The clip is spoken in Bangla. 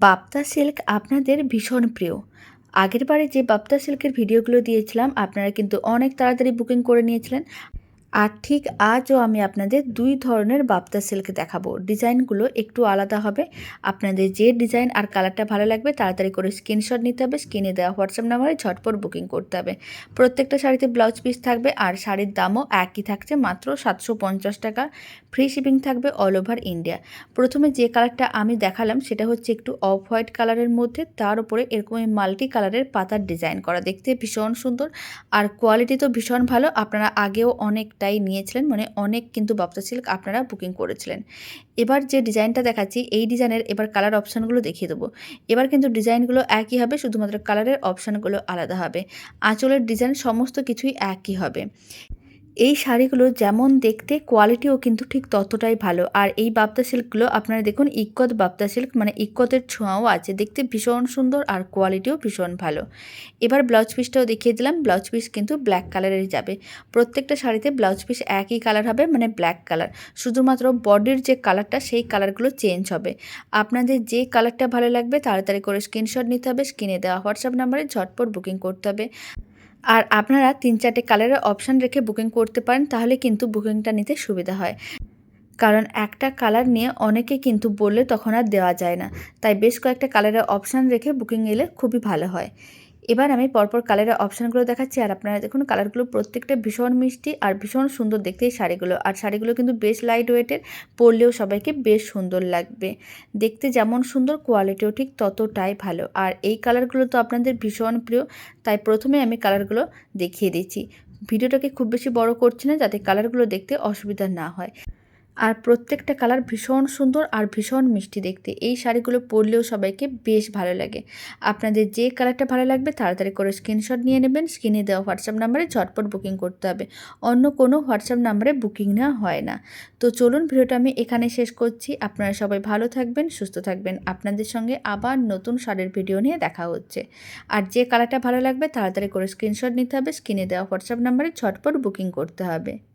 বাপ্তা সিল্ক আপনাদের ভীষণ প্রিয়। আগের বারে যে বাপ্তা সিল্কের ভিডিওগুলো দিয়েছিলাম, আপনারা কিন্তু অনেক তাড়াতাড়ি বুকিং করে নিয়েছিলেন। আর ঠিক আজও আমি আপনাদের দুই ধরনের বাপ্তা সিল্ক দেখাবো। ডিজাইনগুলো একটু আলাদা হবে। আপনাদের যে ডিজাইন আর কালারটা ভালো লাগবে তাড়াতাড়ি করে স্ক্রিনশট নিতে হবে। স্ক্রিনে দেওয়া হোয়াটসঅ্যাপ নাম্বারে ঝটপট বুকিং করতে হবে। প্রত্যেকটা শাড়িতে ব্লাউজ পিস থাকবে আর শাড়ির দামও একই থাকছে মাত্র সাতশো পঞ্চাশ টাকা। ফ্রি শিপিং থাকবে অল ওভার ইন্ডিয়া প্রথমে যে কালারটা আমি দেখালাম সেটা হচ্ছে একটু অফ হোয়াইট কালারের মধ্যে। তার উপরে এরকম মাল্টি কালারের পাতার ডিজাইন করা। দেখতে ভীষণ সুন্দর। আর কোয়ালিটি তো ভীষণ ভালো। আপনারা আগেও অনেকটাই নিয়েছিলেন মানে অনেক কিন্তু বপ্তা সিল্ক আপনারা বুকিং করেছিলেন। এবার যে ডিজাইনটা দেখাচ্ছি, এই ডিজাইনের এবার কালার অপশানগুলো দেখিয়ে দেবো। এবার কিন্তু ডিজাইনগুলো একই হবে, শুধুমাত্র কালারের অপশানগুলো আলাদা হবে। আঁচলের ডিজাইন সমস্ত কিছুই একই হবে। এই শাড়িগুলো যেমন দেখতে কোয়ালিটিও কিন্তু ঠিক ততটাই ভালো। আর এই বাপ্তা সিল্কগুলো আপনারা দেখুন, ইক্কত বাপ্তা সিল্ক মানে ইক্কতের ছোঁয়াও আছে। দেখতে ভীষণ সুন্দর আর কোয়ালিটিও ভীষণ ভালো। এবার ব্লাউজ পিসটাও দেখিয়ে দিলাম। ব্লাউজ পিস কিন্তু ব্ল্যাক কালারেরই যাবে। প্রত্যেকটা শাড়িতে ব্লাউজ পিস একই কালার হবে মানে ব্ল্যাক কালার শুধুমাত্র বডির যে কালারটা সেই কালারগুলো চেঞ্জ হবে। আপনাদের যে কালারটা ভালো লাগবে, তাড়াতাড়ি করে স্ক্রিনশট নিতে হবে। স্ক্রিনে দেওয়া হোয়াটসঅ্যাপ নাম্বারে ঝটপট বুকিং করতে হবে। আর আপনারা তিন চারটে কালারের অপশান রেখে বুকিং করতে পারেন, তাহলে কিন্তু বুকিংটা নিতে সুবিধা হয়। কারণ একটা কালার নিয়ে অনেকে কিন্তু বললে তখন আর দেওয়া যায় না। তাই বেশ কয়েকটা কালারের অপশান রেখে বুকিং এলে খুবই ভালো হয়। এবার আমি পরপর কালারের অপশানগুলো দেখাচ্ছি, আর আপনারা দেখুন কালারগুলো প্রত্যেকটা ভীষণ মিষ্টি আর ভীষণ সুন্দর দেখতে এই শাড়িগুলো। আর শাড়িগুলো কিন্তু বেশ লাইট ওয়েটের পরলেও সবাইকে বেশ সুন্দর লাগবে। দেখতে যেমন সুন্দর কোয়ালিটিও ঠিক ততটাই ভালো। আর এই কালারগুলো তো আপনাদের ভীষণ প্রিয়, তাই প্রথমে আমি কালারগুলো দেখিয়ে দিচ্ছি। ভিডিওটাকে খুব বেশি বড় করছি না, যাতে কালারগুলো দেখতে অসুবিধা না হয়। আর প্রত্যেকটা কালার ভীষণ সুন্দর আর ভীষণ মিষ্টি দেখতে। এই শাড়িগুলো পরলেও সবাইকে বেশ ভালো লাগে। আপনাদের যে কালারটা ভালো লাগবে তাড়াতাড়ি করে স্ক্রিনশট নিয়ে নেবেন, স্ক্রিনে দেওয়া হোয়াটসঅ্যাপ নাম্বারে ঝটপট বুকিং করতে হবে। অন্য কোনো হোয়াটসঅ্যাপ নাম্বারে বুকিং নেওয়া হয় না। তো চলুন ভিডিওটা আমি এখানে শেষ করছি। আপনারা সবাই ভালো থাকবেন, সুস্থ থাকবেন। আপনাদের সঙ্গে আবার নতুন শাড়ির ভিডিও নিয়ে দেখা হচ্ছে। আর যে কালারটা ভালো লাগবে তাড়াতাড়ি করে স্ক্রিনশট নিতে হবে, স্ক্রিনে দেওয়া হোয়াটসঅ্যাপ নাম্বারে ঝটপট বুকিং করতে হবে।